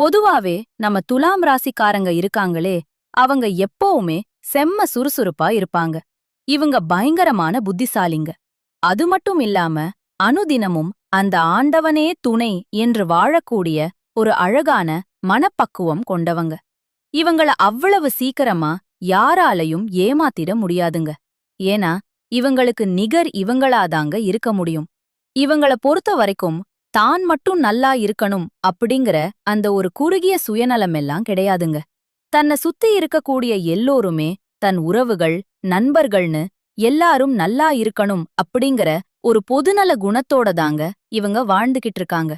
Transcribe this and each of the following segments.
பொதுவாவே நம்ம துலாம் ராசிக்காரங்க இருக்காங்களே அவங்க எப்பவுமே செம்ம சுறுசுறுப்பா இருப்பாங்க. இவங்க பயங்கரமான புத்திசாலிங்க. அது மட்டும் இல்லாம அனுதினமும் அந்த ஆண்டவனே துணை என்று வாழக்கூடிய ஒரு அழகான மனப்பக்குவம் கொண்டவங்க. இவங்கள அவ்வளவு சீக்கிரமா யாராலையும் ஏமாத்திட முடியாதுங்க. ஏன்னா இவங்களுக்கு நிகர் இவங்களாதாங்க இருக்க முடியும். இவங்கள பொறுத்த வரைக்கும் தான் மட்டும் நல்லா இருக்கணும் அப்படிங்கிற அந்த ஒரு குறுகிய சுயநலமெல்லாம் கிடையாதுங்க. தன்னை சுத்தி இருக்கக்கூடிய எல்லோருமே தன் உறவுகள் நண்பர்கள்னு எல்லாரும் நல்லா இருக்கணும் அப்படிங்கிற ஒரு பொதுநல குணத்தோட தாங்க இவங்க வாழ்ந்துகிட்டு இருக்காங்க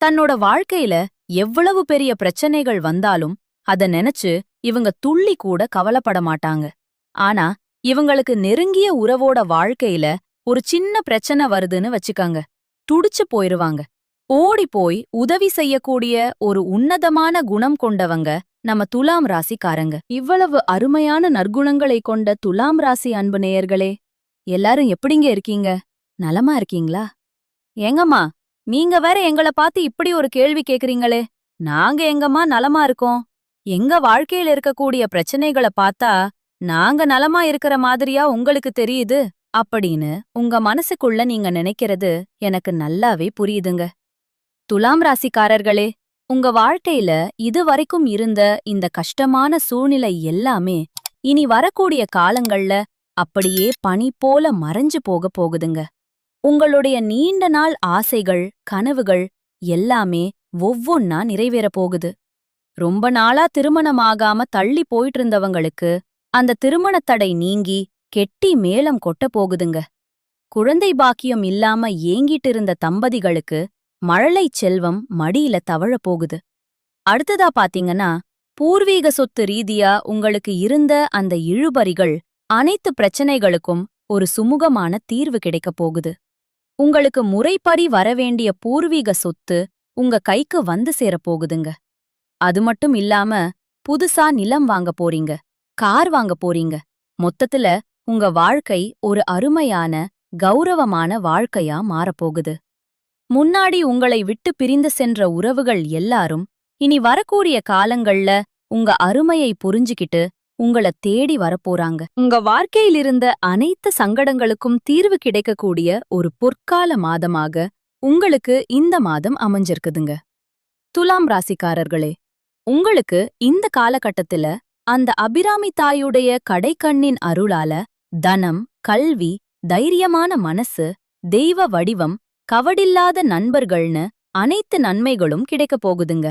தன்னோட வாழ்க்கையில எவ்வளவு பெரிய பிரச்சனைகள் வந்தாலும் அத நினைச்சு இவங்க துள்ளி கூட கவலைப்பட மாட்டாங்க. ஆனா இவங்களுக்கு நெருங்கிய உறவோட வாழ்க்கையில ஒரு சின்ன பிரச்சனை வருதுன்னு வச்சுக்கங்க. துடிச்சு போயிருவாங்க. ஓடிப்போய் போய் உதவி செய்யக்கூடிய ஒரு உன்னதமான குணம் கொண்டவங்க நம்ம துலாம் ராசிக்காரங்க. இவ்வளவு அருமையான நற்குணங்களை கொண்ட துலாம் ராசி அன்பு நேயர்களே எல்லாரும் எப்படிங்க இருக்கீங்க? நலமா இருக்கீங்களா? ஏங்கம்மா நீங்க வேற எங்கள பார்த்து இப்படி ஒரு கேள்வி கேக்குறீங்களே. நாங்க எங்கம்மா நலமா இருக்கோம்? எங்க வாழ்க்கையில இருக்கக்கூடிய பிரச்சனைகள பார்த்தா நாங்க நலமா இருக்கிற மாதிரியா உங்களுக்கு தெரியுது? அப்படின்னு உங்க மனசுக்குள்ள நீங்க நினைக்கிறது எனக்கு நல்லாவே புரியுதுங்க. துலாம் ராசிக்காரர்களே உங்க வாழ்க்கையில இதுவரைக்கும் இருந்த இந்த கஷ்டமான சூழ்நிலை எல்லாமே இனி வரக்கூடிய காலங்கள்ல அப்படியே பனி போல மறைஞ்சு போக போகுதுங்க. உங்களுடைய நீண்ட நாள் ஆசைகள் கனவுகள் எல்லாமே ஒவ்வொன்னா நிறைவேறப் போகுது. ரொம்ப நாளா திருமணமாகாம தள்ளி போயிட்டு இருந்தவங்களுக்கு அந்த திருமணத்தடை நீங்கி கெட்டி மேளம் கொட்ட போகுதுங்க. குழந்தை பாக்கியம் இல்லாம ஏங்கிட்டு இருந்த தம்பதிகளுக்கு மழலைச் செல்வம் மடியில தவழப் போகுது. அடுத்ததா பாத்தீங்கன்னா பூர்வீக சொத்து ரீதியா உங்களுக்கு இருந்த அந்த இழுபறிகள் அனைத்து பிரச்சனைகளுக்கும் ஒரு சுமூகமான தீர்வு கிடைக்கப் போகுது. உங்களுக்கு முறைப்படி வரவேண்டிய பூர்வீக சொத்து உங்க கைக்கு வந்து சேரப் போகுதுங்க. அது மட்டும் இல்லாம புதுசா நிலம் வாங்க போறீங்க கார் வாங்க போறீங்க. மொத்தத்துல உங்க வாழ்க்கை ஒரு அருமையான கௌரவமான வாழ்க்கையா மாறப்போகுது முன்னாடி உங்களை விட்டு பிரிந்து சென்ற உறவுகள் எல்லாரும் இனி வரக்கூடிய காலங்கள்ல உங்க அருமையை புரிஞ்சுகிட்டு உங்கள தேடி வரப்போறாங்க. உங்க வாழ்க்கையிலிருந்த அனைத்து சங்கடங்களுக்கும் தீர்வு கிடைக்கக்கூடிய ஒரு பொற்கால மாதமாக உங்களுக்கு இந்த மாதம் அமைஞ்சிருக்குதுங்க. துலாம் ராசிக்காரர்களே உங்களுக்கு இந்த காலகட்டத்துல அந்த அபிராமி தாயுடைய கடைக்கண்ணின் அருளால தனம் கல்வி தைரியமான மனசு தெய்வ வடிவம் கவடில்லாத நண்பர்கள்னு அனைத்து நன்மைகளும் கிடைக்கப் போகுதுங்க.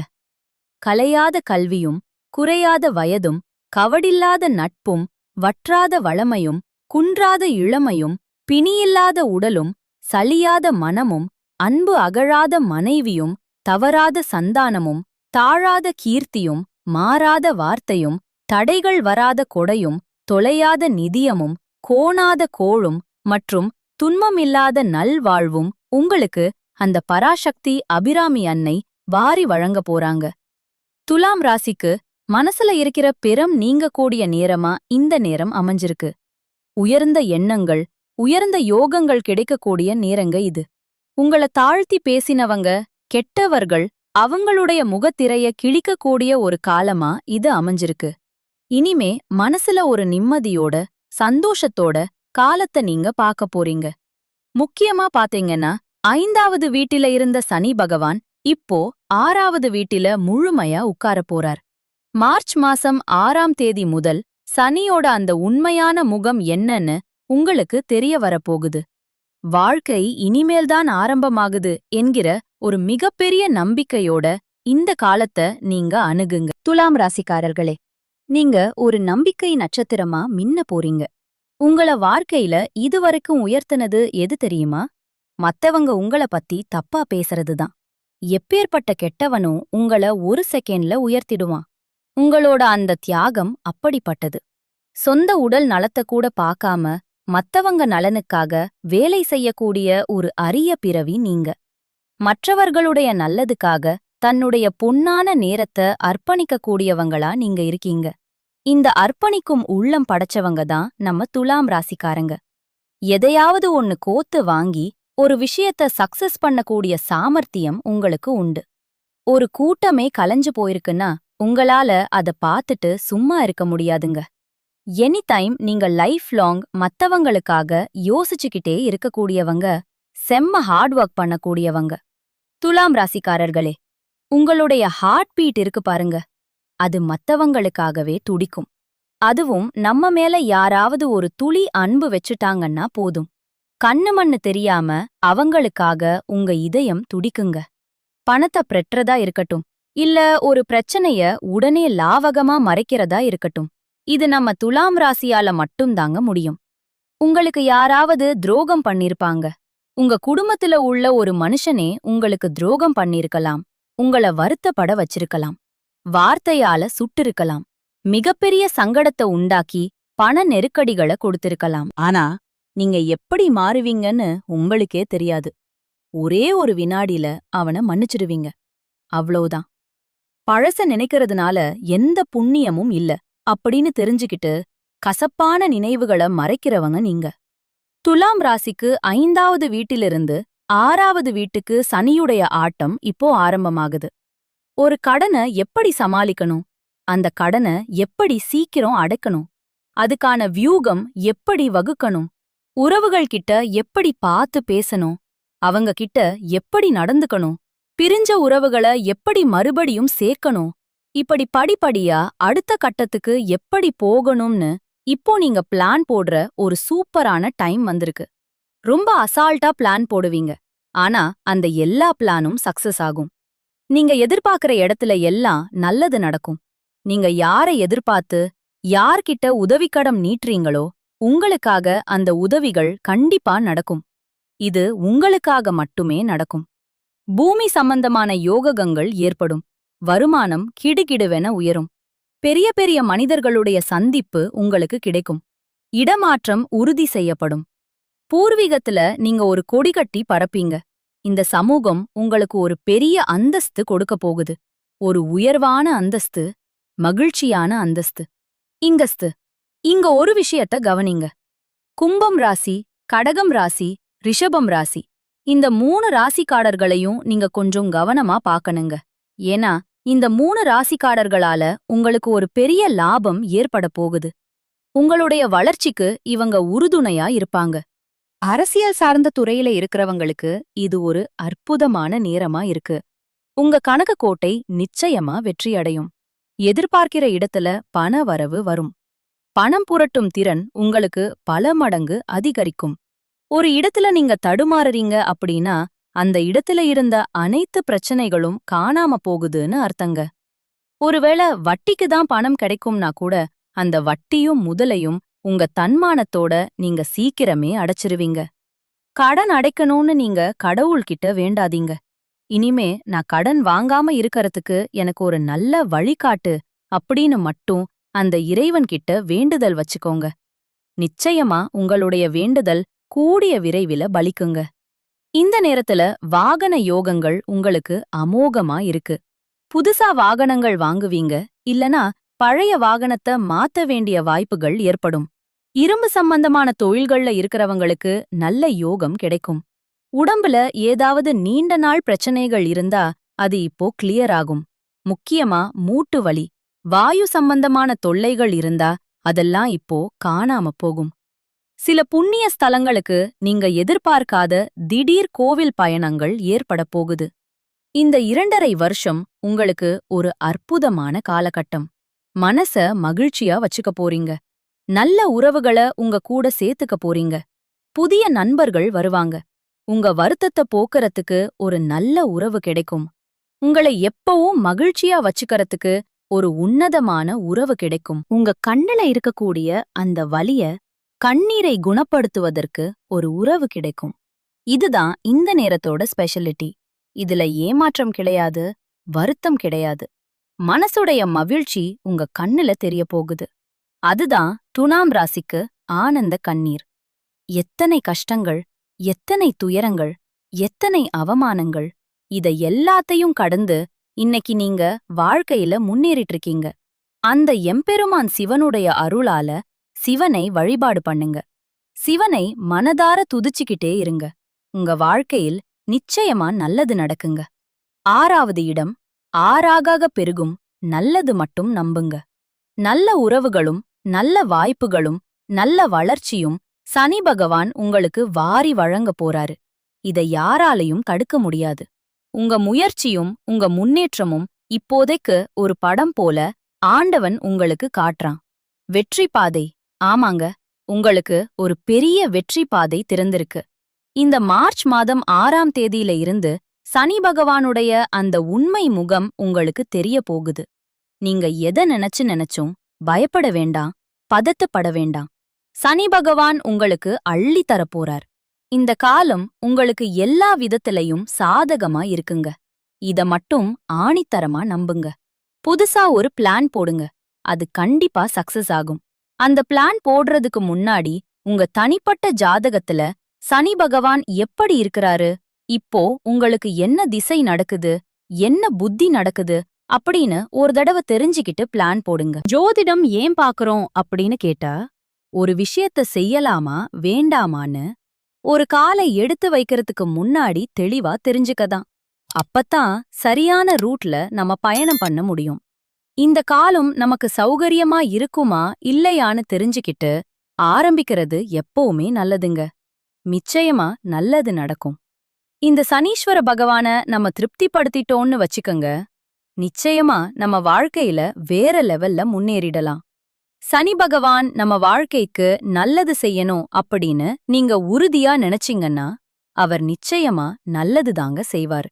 கலையாத கல்வியும் குறையாத வயதும் கவடில்லாத நட்பும் வற்றாத வளமையும் குன்றாத இளமையும் பிணியில்லாத உடலும் சலியாத மனமும் அன்பு அகழாத மனைவியும் தவறாத சந்தானமும் தாழாத கீர்த்தியும் மாறாத வார்த்தையும் தடைகள் வராத கொடையும் தொலையாத நிதியமும் கோணாத கோளும் மற்றும் துன்பமில்லாத நல்வாழ்வும் உங்களுக்கு அந்த பராசக்தி அபிராமி அன்னை வாரி வழங்க போறாங்க. துலாம் ராசிக்கு மனசுல இருக்கிற பெரும் நீங்கக்கூடிய நேரமா இந்த நேரம் அமைஞ்சிருக்கு. உயர்ந்த எண்ணங்கள் உயர்ந்த யோகங்கள் கிடைக்கக்கூடிய நேரங்க இது. உங்கள தாழ்த்தி பேசினவங்க கெட்டவர்கள் அவங்களுடைய முகத்திரைய கிழிக்கக்கூடிய ஒரு காலமா இது அமைஞ்சிருக்கு. இனிமே மனசுல ஒரு நிம்மதியோட சந்தோஷத்தோட காலத்தை நீங்க பார்க்க போறீங்க. முக்கியமா பாத்தீங்கன்னா ஐந்தாவது வீட்டில இருந்த சனி பகவான் இப்போ ஆறாவது வீட்டில முழுமையா உட்கார போறார். மார்ச் மாசம் ஆறாம் தேதி முதல் சனியோட அந்த உண்மையான முகம் என்னன்னு உங்களுக்கு தெரிய வரப்போகுது. வாழ்க்கை இனிமேல்தான் ஆரம்பமாகுது என்கிற ஒரு மிகப்பெரிய நம்பிக்கையோட இந்த காலத்தை நீங்க அணுகுங்க. துலாம் ராசிக்காரர்களே நீங்க ஒரு நம்பிக்கை நட்சத்திரமா மின்ன போறீங்க. உங்கள வாழ்க்கையில இதுவரைக்கும் உயர்த்தினது எது தெரியுமா? மத்தவங்க உங்கள பத்தி தப்பா பேசுறதுதான் எப்பேற்பட்ட கெட்டவனும் உங்கள ஒரு செகண்ட்ல உயர்த்திடுவான். உங்களோட அந்த தியாகம் அப்படிப்பட்டது. சொந்த உடல் நலத்த கூட பார்க்காம மத்தவங்க நலனுக்காக வேலை செய்யக்கூடிய ஒரு அரிய பிறவி நீங்க. மற்றவர்களுடைய நல்லதுக்காக தன்னுடைய பொன்னான நேரத்தை அர்ப்பணிக்கக்கூடியவங்களா நீங்க இருக்கீங்க. இந்த அர்ப்பணிக்கும் உள்ளம் படைச்சவங்க தான் நம்ம துலாம் ராசிக்காரங்க. எதையாவது ஒன்னு கோத்து வாங்கி ஒரு விஷயத்த சக்சஸ் பண்ணக்கூடிய சாமர்த்தியம் உங்களுக்கு உண்டு. ஒரு கூட்டமே கலைஞ்சு போயிருக்குன்னா உங்களால அத பார்த்துட்டு சும்மா இருக்க முடியாதுங்க. எனி டைம் நீங்க லைஃப் லாங் மத்தவங்களுக்காக யோசிச்சுக்கிட்டே இருக்கக்கூடியவங்க செம்ம ஹார்ட் ஒர்க் பண்ணக்கூடியவங்க. துலாம் ராசிக்காரர்களே உங்களுடைய ஹார்ட் பீட் இருக்கு பாருங்க. அது மத்தவங்களுக்காகவே துடிக்கும். அதுவும் நம்ம மேல யாராவது ஒரு துளி அன்பு வச்சுட்டாங்கன்னா போதும். கண்ணு மண்ணு தெரியாம அவங்களுக்காக உங்க இதயம் துடிக்குங்க. பணத்தை பெற்றதா இருக்கட்டும். இல்ல ஒரு பிரச்சனைய உடனே லாவகமா மறைக்கிறதா இருக்கட்டும். இது நம்ம துலாம் ராசியால மட்டும்தாங்க முடியும். உங்களுக்கு யாராவது துரோகம் பண்ணிருப்பாங்க. உங்க குடும்பத்துல உள்ள ஒரு மனுஷனே உங்களுக்கு துரோகம் பண்ணிருக்கலாம். உங்கள வருத்தப்பட வச்சிருக்கலாம். வார்த்தையால சுட்டிருக்கலாம். மிகப்பெரிய சங்கடத்தை உண்டாக்கி பண நெருக்கடிகளை கொடுத்திருக்கலாம். ஆனா நீங்க எப்படி மாறுவீங்கன்னு உங்களுக்கே தெரியாது. ஒரே ஒரு வினாடில அவன மன்னிச்சிடுவீங்க. அவ்வளோதான் பழச நினைக்கிறதுனால எந்த புண்ணியமும் இல்ல. அப்படின்னு தெரிஞ்சுக்கிட்டு கசப்பான நினைவுகளை மறைக்கிறவங்க நீங்க. துலாம் ராசிக்கு ஐந்தாவது வீட்டிலிருந்து ஆறாவது வீட்டுக்கு சனியுடைய ஆட்டம் இப்போ ஆரம்பமாகுது. ஒரு கடனை எப்படி சமாளிக்கணும்? அந்த கடனை எப்படி சீக்கிரம் அடைக்கணும்? அதுக்கான வியூகம் எப்படி வகுக்கணும்? உறவுகள் கிட்ட எப்படி பார்த்து பேசணும்? அவங்க கிட்ட எப்படி நடந்துக்கணும்? பிரிஞ்ச உறவுகள எப்படி மறுபடியும் சேர்க்கணும்? இப்படி படிப்படியா அடுத்த கட்டத்துக்கு எப்படி போகணும்னு இப்போ நீங்க பிளான் போடுற ஒரு சூப்பரான டைம் வந்திருக்கு. ரொம்ப அசால்ட்டா பிளான் போடுவீங்க. ஆனா அந்த எல்லா பிளானும் சக்சஸ் ஆகும். நீங்க எதிர்பார்க்கிற இடத்துல எல்லாம் நல்லது நடக்கும். நீங்க யாரை எதிர்பார்த்து யார்கிட்ட உதவிக்கடம் நீட்டுறீங்களோ உங்களுக்காக அந்த உதவிகள் கண்டிப்பா நடக்கும். இது உங்களுக்காக மட்டுமே நடக்கும். பூமி சம்பந்தமான யோகங்கள் ஏற்படும். வருமானம் கிடுகிடுவென உயரும். பெரிய பெரிய மனிதர்களுடைய சந்திப்பு உங்களுக்கு கிடைக்கும். இடமாற்றம் உறுதி செய்யப்படும். பூர்வீகத்துல நீங்க ஒரு கொடி கட்டி இந்த சமூகம் உங்களுக்கு ஒரு பெரிய அந்தஸ்து கொடுக்க போகுது. ஒரு உயர்வான அந்தஸ்து மகிழ்ச்சியான அந்தஸ்து. இங்கஸ்து. இங்க ஒரு விஷயத்த கவனிங்க. கும்பம் ராசி கடகம் ராசி ரிஷபம் ராசி. இந்த மூணு ராசிக்காரர்களையும் நீங்க கொஞ்சம் கவனமா பாக்கணுங்க ஏன்னா இந்த மூணு ராசிக்காரர்களால உங்களுக்கு ஒரு பெரிய லாபம் ஏற்பட போகுது. உங்களுடைய வளர்ச்சிக்கு இவங்க உறுதுணையா இருப்பாங்க. அரசியல் சார்ந்த துறையில இருக்கிறவங்களுக்கு இது ஒரு அற்புதமான நேரமா இருக்கு. உங்க கணக்கு கோட்டை நிச்சயமா வெற்றியடையும் எதிர்பார்க்கிற இடத்துல பண வரவு வரும். பணம் புரட்டும் திறன் உங்களுக்கு பல மடங்கு அதிகரிக்கும். ஒரு இடத்துல நீங்க தடுமாறுறீங்க அப்படின்னா அந்த இடத்துல இருந்த அனைத்து பிரச்சனைகளும் காணாம போகுதுன்னு அர்த்தங்க. ஒருவேளை வட்டிக்கு தான் பணம் கிடைக்கும்னா கூட அந்த வட்டியும் முதலையும் உங்க தன்மானத்தோட நீங்க சீக்கிரமே அடைச்சிருவீங்க. கடன் அடைக்கணும்னு நீங்க கடவுள்கிட்ட வேண்டாதீங்க. இனிமே நான் கடன் வாங்காம இருக்கறதுக்கு எனக்கு ஒரு நல்ல வழிகாட்டு அப்படின்னு மட்டும் அந்த இறைவன்கிட்ட வேண்டுதல் வச்சுக்கோங்க. நிச்சயமா உங்களுடைய வேண்டுதல் கூடிய விரைவில பலிக்குங்க. இந்த நேரத்துல வாகன யோகங்கள் உங்களுக்கு அமோகமா இருக்கு. புதுசா வாகனங்கள் வாங்குவீங்க இல்லனா பழைய வாகனத்தை மாத்த வேண்டிய வாய்ப்புகள் ஏற்படும். இரும்பு சம்பந்தமான தொழில்கள்ல இருக்கிறவங்களுக்கு நல்ல யோகம் கிடைக்கும். உடம்புல ஏதாவது நீண்ட நாள் பிரச்சனைகள் இருந்தா அது இப்போ கிளியர் ஆகும். முக்கியமா மூட்டு வலி வாயு சம்பந்தமான தொல்லைகள் இருந்தா அதெல்லாம் இப்போ காணாம போகும். சில புண்ணிய ஸ்தலங்களுக்கு நீங்க எதிர்பார்க்காத திடீர் கோவில் பயணங்கள் ஏற்பட போகுது. இந்த இரண்டரை வருஷம் உங்களுக்கு ஒரு அற்புதமான காலகட்டம். மனச மகிழ்ச்சியா வச்சுக்க போறீங்க. நல்ல உறவுகள உங்க கூட சேர்த்துக்க போறீங்க. புதிய நண்பர்கள் வருவாங்க. உங்க வருத்தத்தை போக்குறதுக்கு ஒரு நல்ல உறவு கிடைக்கும். உங்களை எப்பவும் மகிழ்ச்சியா வச்சுக்கறதுக்கு ஒரு உன்னதமான உறவு கிடைக்கும். உங்க கண்ணுல இருக்கக்கூடிய அந்த வலிய கண்ணீரை குணப்படுத்துவதற்கு ஒரு உறவு கிடைக்கும். இதுதான் இந்த நேரத்தோட ஸ்பெஷலிட்டி. இதுல ஏமாற்றம் கிடையாது வருத்தம் கிடையாது. மனசுடைய மகிழ்ச்சி உங்க கண்ணுல தெரிய போகுது. அதுதான் துணாம் ராசிக்கு ஆனந்த கண்ணீர். எத்தனை கஷ்டங்கள் எத்தனை துயரங்கள் எத்தனை அவமானங்கள் இத எல்லாத்தையும் கடந்து இன்னைக்கு நீங்க வாழ்க்கையில முன்னேறிட்டு இருக்கீங்க அந்த எம்பெருமான் சிவனுடைய அருளால சிவனை வழிபாடு பண்ணுங்க. சிவனை மனதார துதிச்சுக்கிட்டே இருங்க. உங்க வாழ்க்கையில் நிச்சயமா நல்லது நடக்குங்க. ஆறாவது இடம் ஆறாக பெருகும் நல்லது மட்டும் நம்புங்க. நல்ல உறவுகளும் நல்ல வாய்ப்புகளும் நல்ல வளர்ச்சியும் சனி பகவான் உங்களுக்கு வாரி வழங்க போறாரு. இதை யாராலையும் தடுக்க முடியாது. உங்க முயற்சியும் உங்க முன்னேற்றமும் இப்போதைக்கு ஒரு படம் போல ஆண்டவன் உங்களுக்கு காட்டுறான். வெற்றி பாதை. ஆமாங்க உங்களுக்கு ஒரு பெரிய வெற்றி பாதை திறந்திருக்கு. இந்த மார்ச் மாதம் ஆறாம் தேதியில இருந்து சனி பகவானுடைய அந்த உண்மை முகம் உங்களுக்கு தெரிய போகுது. நீங்க எதை நினைச்சு நினைச்சும் பயப்பட வேண்டாம் பதத்தப்பட வேண்டாம். சனி பகவான் உங்களுக்கு அள்ளி தரப்போறார். இந்த காலம் உங்களுக்கு எல்லா விதத்திலையும் சாதகமா இருக்குங்க. இத மட்டும் ஆணித்தரமா நம்புங்க. புதுசா ஒரு பிளான் போடுங்க. அது கண்டிப்பா சக்சஸ் ஆகும். அந்த பிளான் போடுறதுக்கு முன்னாடி உங்க தனிப்பட்ட ஜாதகத்துல சனி பகவான் எப்படி இருக்கிறாரு? இப்போ உங்களுக்கு என்ன திசை நடக்குது? என்ன புத்தி நடக்குது? அப்படின்னு ஒரு தடவை தெரிஞ்சுக்கிட்டு பிளான் போடுங்க. ஜோதிடம் ஏன் பாக்குறோம் அப்படின்னு கேட்டா ஒரு விஷயத்த செய்யலாமா வேண்டாமான்னு ஒரு காலை எடுத்து வைக்கிறதுக்கு முன்னாடி தெளிவா தெரிஞ்சுக்கதான். அப்பத்தான் சரியான ரூட்ல நம்ம பயணம் பண்ண முடியும். இந்த காலம் நமக்கு சௌகரியமா இருக்குமா இல்லையான்னு தெரிஞ்சுக்கிட்டு ஆரம்பிக்கிறது எப்பவுமே நல்லதுங்க. நிச்சயமா நல்லது நடக்கும். இந்த சனீஸ்வர பகவான நம்ம திருப்திப்படுத்திட்டோம்னு வச்சுக்கங்க நிச்சயமா நம்ம வாழ்க்கையில வேற லெவல்ல முன்னேறிடலாம். சனி பகவான் நம்ம வாழ்க்கைக்கு நல்லது செய்யணும் அப்படின்னு நீங்க உறுதியா நினைச்சீங்கன்னா அவர் நிச்சயமா நல்லதுதாங்க செய்வார்.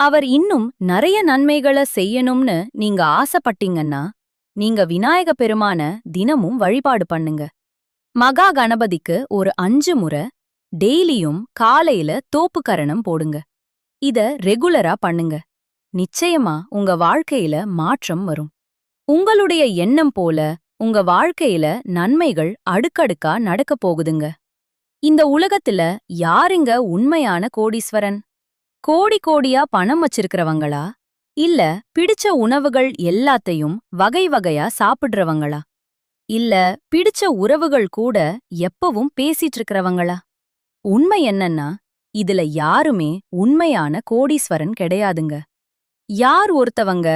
அவர் இன்னும் நிறைய நன்மைகளை செய்யணும்னு நீங்க ஆசைப்பட்டீங்கன்னா நீங்க விநாயக பெருமான தினமும் வழிபாடு பண்ணுங்க. மகா கணபதிக்கு ஒரு அஞ்சு முறை டெய்லியும் காலையில தோப்பு கரணம் போடுங்க. இத ரெகுலரா பண்ணுங்க. நிச்சயமா உங்க வாழ்க்கையில மாற்றம் வரும். உங்களுடைய எண்ணம் போல உங்க வாழ்க்கையில நன்மைகள் அடுக்கடுக்கா நடக்கப் போகுதுங்க. இந்த உலகத்துல யாருங்க உண்மையான கோடீஸ்வரன்? கோடி கோடியா பணம் வச்சிருக்கிறவங்களா? இல்ல பிடிச்ச உணவுகள் எல்லாத்தையும் வகை வகையா சாப்பிடுறவங்களா? இல்ல பிடிச்ச உறவுகள் கூட எப்பவும் பேசிட்டு இருக்கிறவங்களா? உண்மை என்னன்னா இதுல யாருமே உண்மையான கோடீஸ்வரன் கிடையாதுங்க. யார் ஒருத்தவங்க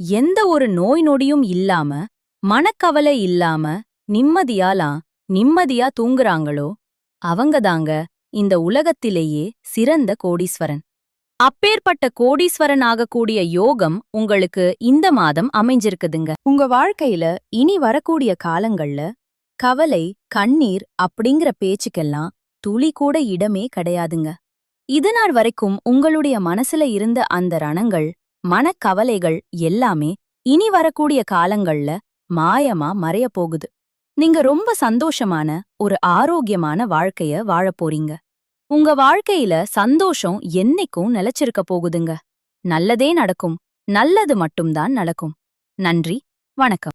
எந்த ஒரு நோய் நொடியும் இல்லாம மனக்கவலை இல்லாம நிம்மதியாலாம் நிம்மதியா தூங்குறாங்களோ அவங்கதாங்க இந்த உலகத்திலேயே சிறந்த கோடீஸ்வரன். அப்பேற்பட்ட கோடீஸ்வரன் ஆகக்கூடிய யோகம் உங்களுக்கு இந்த மாதம் அமைஞ்சிருக்குதுங்க. உங்க வாழ்க்கையில இனி வரக்கூடிய காலங்கள்ல கவலை கண்ணீர் அப்படிங்கிற பேச்சுக்கெல்லாம் துளி கூட இடமே கிடையாதுங்க. இதுநாள் வரைக்கும் உங்களுடைய மனசுல இருந்த அந்த ரணங்கள் மனக்கவலைகள் எல்லாமே இனி வரக்கூடிய காலங்கள்ல மாயமா மறையப் போகுது. நீங்க ரொம்ப சந்தோஷமான ஒரு ஆரோக்கியமான வாழ்க்கைய வாழப்போறீங்க உங்க வாழ்க்கையில சந்தோஷம் என்னைக்கும் நிலைச்சிருக்க போகுதுங்க. நல்லதே நடக்கும். நல்லது மட்டும்தான் நடக்கும். நன்றி. வணக்கம்.